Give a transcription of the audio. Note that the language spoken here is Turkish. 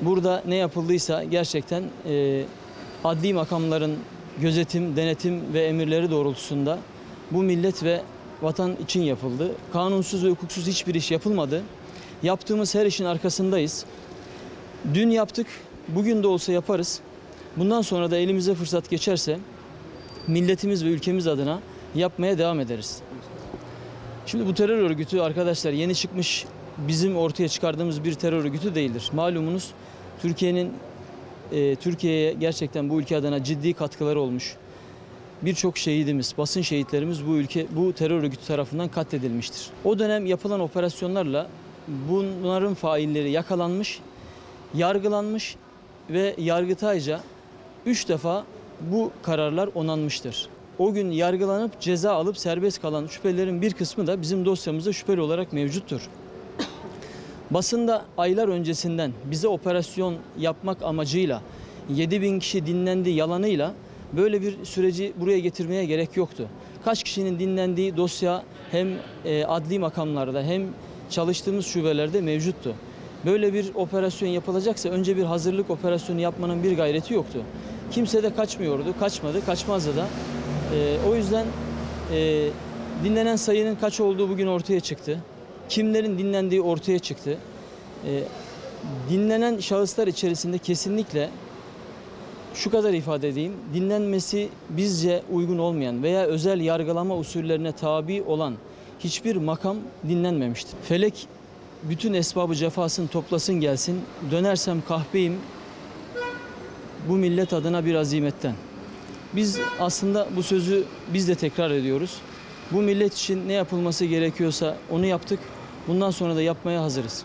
Burada ne yapıldıysa gerçekten e, adli makamların gözetim, denetim ve emirleri doğrultusunda bu millet ve vatan için yapıldı. Kanunsuz ve hukuksuz hiçbir iş yapılmadı. Yaptığımız her işin arkasındayız. Dün yaptık, bugün de olsa yaparız. Bundan sonra da elimize fırsat geçerse milletimiz ve ülkemiz adına yapmaya devam ederiz. Şimdi bu terör örgütü arkadaşlar yeni çıkmış bizim ortaya çıkardığımız bir terör örgütü değildir. Malumunuz Türkiye'nin e, Türkiye'ye gerçekten bu ülke adına ciddi katkıları olmuş. Birçok şehidimiz, basın şehitlerimiz bu ülke bu terör örgütü tarafından katledilmiştir. O dönem yapılan operasyonlarla bunların failleri yakalanmış, yargılanmış ve Yargıtayca 3 defa bu kararlar onanmıştır. O gün yargılanıp ceza alıp serbest kalan şüphelilerin bir kısmı da bizim dosyamızda şüpheli olarak mevcuttur. Basında aylar öncesinden bize operasyon yapmak amacıyla 7 bin kişi dinlendi yalanıyla böyle bir süreci buraya getirmeye gerek yoktu. Kaç kişinin dinlendiği dosya hem e, adli makamlarda hem çalıştığımız şubelerde mevcuttu. Böyle bir operasyon yapılacaksa önce bir hazırlık operasyonu yapmanın bir gayreti yoktu. Kimse de kaçmıyordu, kaçmadı, kaçmazdı da. E, o yüzden e, dinlenen sayının kaç olduğu bugün ortaya çıktı. Kimlerin dinlendiği ortaya çıktı. E, dinlenen şahıslar içerisinde kesinlikle şu kadar ifade edeyim. Dinlenmesi bizce uygun olmayan veya özel yargılama usullerine tabi olan hiçbir makam dinlenmemiştir. Felek bütün esbabı cefasını toplasın gelsin. Dönersem kahpeyim bu millet adına bir azimetten. Biz aslında bu sözü biz de tekrar ediyoruz. Bu millet için ne yapılması gerekiyorsa onu yaptık. Bundan sonra da yapmaya hazırız.